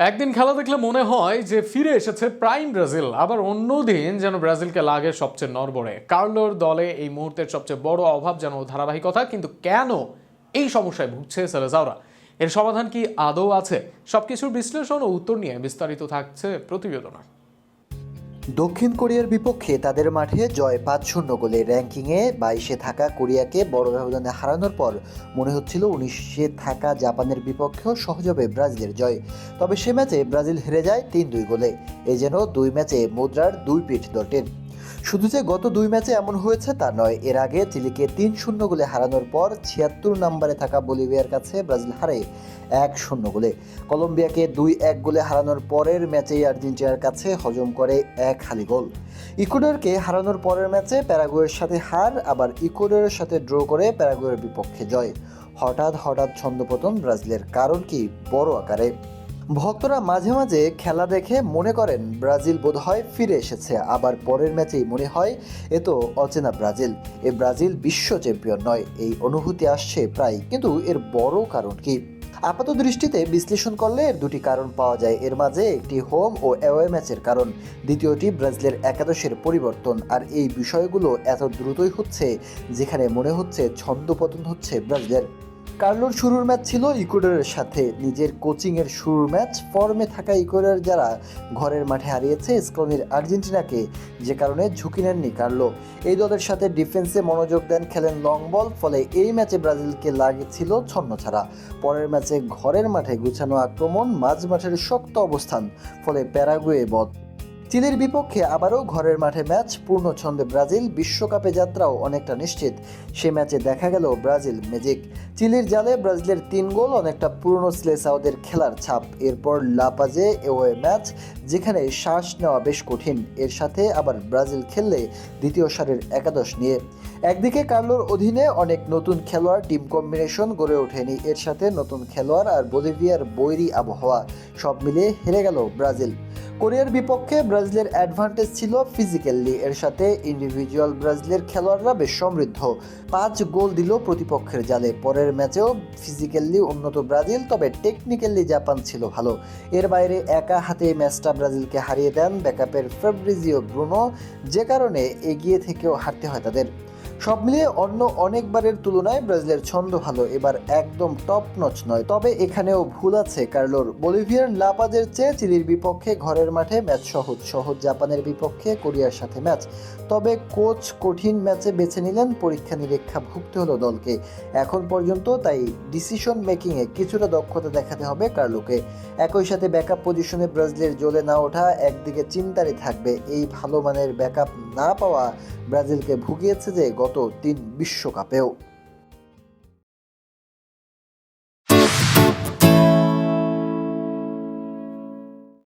একদিন খেলা দেখলে মনে হয় যে ফিরে এসেছে প্রাইম ব্রাজিল, আবার অন্য দিন যেন ব্রাজিলকে লাগে সবচেয়ে নরবরে কার্লোর দলে এই মুহূর্তের সবচেয়ে বড় অভাব যেন ধারাবাহিকতা, কিন্তু কেন এই সমস্যায় ভুগছে সেলেজাওরা? এর সমাধান কি আদৌ আছে? সবকিছুর বিশ্লেষণ ও উত্তর নিয়ে বিস্তারিত থাকছে প্রতিবেদনা। দক্ষিণ কোরিয়ার বিপক্ষে তাদের মাঠে জয় পাঁচ শূন্য গোলে। র্যাঙ্কিংয়ে বাইশে থাকা কোরিয়াকে বড় ব্যবধানে হারানোর পর মনে হচ্ছিল উনিশে থাকা জাপানের বিপক্ষেও সহজ হবে ব্রাজিলের জয়। তবে সে ম্যাচে ব্রাজিল হেরে যায় তিন দুই গোলে। এ যেন দুই ম্যাচে মুদ্রার দুই পিঠ দটের। শুধু যে গত দুই ম্যাচে এমন হয়েছে তা নয়, এর আগে চিলিকে তিন শূন্য গোলে হারানোর পর ছিয়াত্তর নম্বরে থাকা বলিভিয়ার কাছে ব্রাজিল হারে এক শূন্য গোলে। কলম্বিয়াকে দুই এক গোলে হারানোর পরের ম্যাচেই আর্জেন্টিনার কাছে হজম করে এক হালি গোল। ইকুয়েডরকে হারানোর পরের ম্যাচে প্যারাগুয়ের সাথে হার, আবার ইকুয়েডরের সাথে ড্র করে প্যারাগুয়ের বিপক্ষে জয়। হঠাৎ হঠাৎ ছন্দপতন ব্রাজিলের, কারণ কি? বড় আকারে। ভক্তরা মাঝে মাঝে খেলা দেখে মনে করেন ব্রাজিল বোধহয় ফিরে এসেছে। আবার পরের ম্যাচেই মনে হয় এ তো অচেনা ব্রাজিল। এ ব্রাজিল বিশ্ব চ্যাম্পিয়ন নয়, এই অনুভূতি আসছে প্রায়। কিন্তু এর বড় কারণ কি? আপাত দৃষ্টিতে বিশ্লেষণ করলে এর দুটি কারণ পাওয়া যায়। এর মাঝে একটি হোম ও অ্যাওয়ে ম্যাচের কারণ, দ্বিতীয়টি ব্রাজিলের একাদশের পরিবর্তন। আর এই বিষয়গুলো এত দ্রুতই হচ্ছে যেখানে মনে হচ্ছে ছন্দপতন হচ্ছে ব্রাজিলের। কার্লোর শুরুর ম্যাচ ছিল ইকুয়েডরের সাথে। নিজের কোচিংয়ের শুরুর ম্যাচ ফর্মে থাকা ইকুয়েডর যারা ঘরের মাঠে হারিয়েছে স্কলনির আর্জেন্টিনাকে যে কারণে ঝুঁকি নেননি কার্লো। এই দলের সাথে ডিফেন্সে মনোযোগ দেন খেলেন লং বল, ফলে এই ম্যাচে ব্রাজিলকে লাগছিল ছন্ন ছাড়া। পরের ম্যাচে ঘরের মাঠে গুছানো আক্রমণ মাঝ মাঠের শক্ত অবস্থান, ফলে প্যারাগুয়ে বধ চিলির বিপক্ষে আবারও ঘরের মাঠে ম্যাচ পূর্ণ ছন্দে ব্রাজিল বিশ্বকাপে যাত্রাও অনেকটা নিশ্চিত। সে ম্যাচে দেখা গেল ব্রাজিল ম্যাজিক। চিলির জালে ব্রাজিলের তিন গোল, অনেকটা পুরনো স্লেসাওদের খেলার ছাপ। এরপর লাপাজে এওয়ে ম্যাচ, যেখানে শ্বাস নেওয়া বেশ কঠিন। এর সাথে আবার ব্রাজিল খেললে দ্বিতীয় সারের একাদশ নিয়ে। একদিকে কার্লোর অধীনে অনেক নতুন খেলোয়াড়, টিম কম্বিনেশন গড়ে ওঠেনি। এর সাথে নতুন খেলোয়াড় আর বলিভিয়ার বৈরী আবহাওয়া। সব মিলিয়ে হেরে গেল ব্রাজিল। কোরিয়ার বিপক্ষে ব্রাজিলের অ্যাডভান্টেজ ছিল ফিজিক্যালি এর সাথে ইন্ডিভিজুয়াল ব্রাজিলের খেলোয়াড়রা বেশ সমৃদ্ধ। পাঁচ গোল দিল প্রতিপক্ষের জালে। পরের ম্যাচেও ফিজিক্যালি উন্নত ব্রাজিল, তবে টেকনিক্যালি জাপান ছিল ভালো। এর বাইরে একা হাতে ম্যাচটা ব্রাজিলকে হারিয়ে দেন ব্যাকআপের ফেব্রিজিও ব্রুনো। যে কারণে এগিয়ে থেকেও হারতে হয় তাদের। সব মিলিয়ে অন্য অনেকবারের তুলনায় ব্রাজিলের ছন্দ ভালো, এবার একদম টপ নচ নয়। তবে এখানেও ভুল আছে কার্লোর। বলিভিয়ার লাপাজের চেয়ে চিলির বিপক্ষে ঘরের মাঠে ম্যাচ সহজ। সহজ জাপানের বিপক্ষে কোরিয়ার সাথে ম্যাচ। তবে কোচ কঠিন ম্যাচে বেছে নিলেন পরীক্ষা নিরীক্ষা ভুগতে হলো দলকে। এখন পর্যন্ত তাই ডিসিশন মেকিংয়ে কিছুটা দক্ষতা দেখাতে হবে কার্লোকে। একই সাথে ব্যাকআপ পজিশনে ব্রাজিলের জ্বলে না ওঠা একদিকে চিন্তারই থাকবে। এই ভালো মানের ব্যাকআপ না পাওয়া ব্রাজিলকে ভুগিয়েছে যে গত তিন বিশ্বকাপেও।